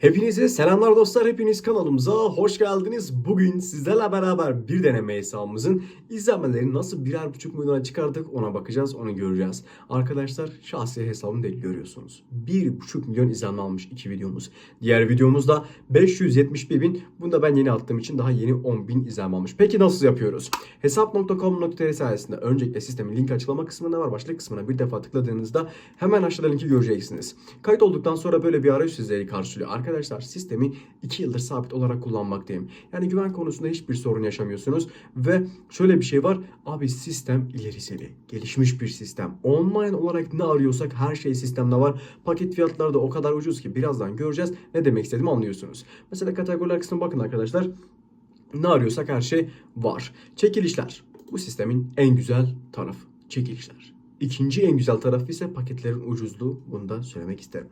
Hepinize selamlar dostlar. Hepiniz kanalımıza hoş geldiniz. Bugün sizlerle beraber bir deneme hesabımızın izlenmelerini nasıl birer buçuk milyona çıkardık ona bakacağız, onu göreceğiz. Arkadaşlar şahsi hesabım değil görüyorsunuz. Bir buçuk milyon izlenme almış iki videomuz. Diğer videomuzda 571 bin. Bunu da ben yeni attığım için daha yeni 10 bin izlenme almış. Peki nasıl yapıyoruz? Hesap.com.tr sayesinde öncelikle sistemin link açıklama kısmında var. Başlık kısmına bir defa tıkladığınızda hemen aşağıda linki göreceksiniz. Kayıt olduktan sonra böyle bir arayüz sizleri karşılıyor. Arkadaşlar sistemi 2 yıldır sabit olarak kullanmaktayım. Yani güven konusunda hiçbir sorun yaşamıyorsunuz. Ve şöyle bir şey var. Abi sistem ileri seviye. Gelişmiş bir sistem. Online olarak ne arıyorsak her şey sistemde var. Paket fiyatları da o kadar ucuz ki birazdan göreceğiz. Ne demek istediğimi anlıyorsunuz. Mesela kategoriler kısmına bakın arkadaşlar. Ne arıyorsak her şey var. Çekilişler. Bu sistemin en güzel tarafı. Çekilişler. İkinci en güzel tarafı ise paketlerin ucuzluğu. Bunu da söylemek isterim.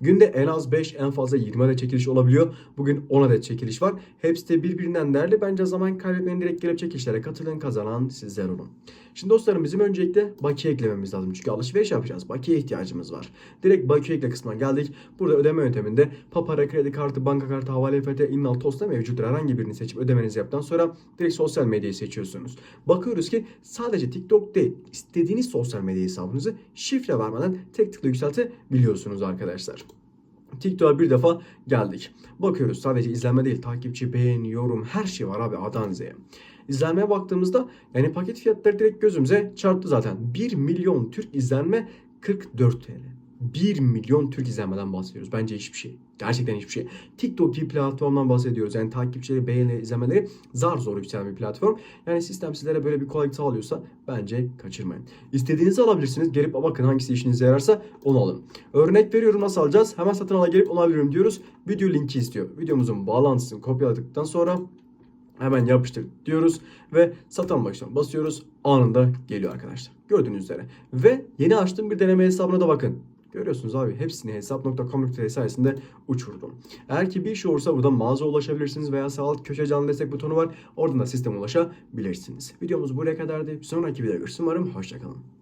Günde en az 5 en fazla 20 adet çekiliş olabiliyor. Bugün 10 adet çekiliş var. Hepsi de birbirinden değerli. Bence zaman kaybetmeyin direkt gelip çekilişlere katılın kazanan sizler olun. Şimdi dostlarım bizim öncelikle bakiye eklememiz lazım. Çünkü alışveriş yapacağız. Bakiye ihtiyacımız var. Direkt bakiye ekle kısmına geldik. Burada ödeme yönteminde Papara, kredi kartı, banka kartı, havale EFT, innal, tosta mevcuttur. Herhangi birini seçip ödemenizi yaptıktan sonra direkt sosyal medyayı seçiyorsunuz. Bakıyoruz ki sadece TikTok değil, istediğiniz sosyal medya hesabınızı şifre vermeden tek tıkla yükseltebiliyorsunuz arkadaşlar. TikTok'a bir defa geldik. Bakıyoruz sadece izlenme değil, takipçi, beğeni, yorum her şey var abi A'dan Z'ye. İzlenmeye baktığımızda yani paket fiyatları direkt gözümüze çarptı zaten. 1 milyon Türk izlenme 44 TL. 1 milyon Türk izlenmeden bahsediyoruz. Bence hiçbir şey. Gerçekten hiçbir şey. TikTok gibi platformdan bahsediyoruz. Yani takipçileri, beğeni, izlemeleri zar zor yükselen bir platform. Yani sistem sizlere böyle bir kolaylık sağlıyorsa bence kaçırmayın. İstediğinizi alabilirsiniz. Gelip bakın hangisi işinize yararsa onu alın. Örnek veriyorum nasıl alacağız? Hemen satın ala gelip onu alıyorum diyoruz. Video linki istiyor. Videomuzun bağlantısını kopyaladıktan sonra Hemen yapıştır diyoruz ve satın başına basıyoruz. Anında geliyor arkadaşlar. Gördüğünüz üzere. Ve yeni açtığım bir deneme hesabına da bakın. Görüyorsunuz abi hepsini hesap.com.tr sayesinde uçurdum. Eğer ki bir şey olursa burada mağaza ulaşabilirsiniz veya sağ alt köşe canlı destek butonu var. Oradan da sisteme ulaşabilirsiniz. Videomuz buraya kadardı. Sonraki videoda görüşürüz. Umarım hoşçakalın.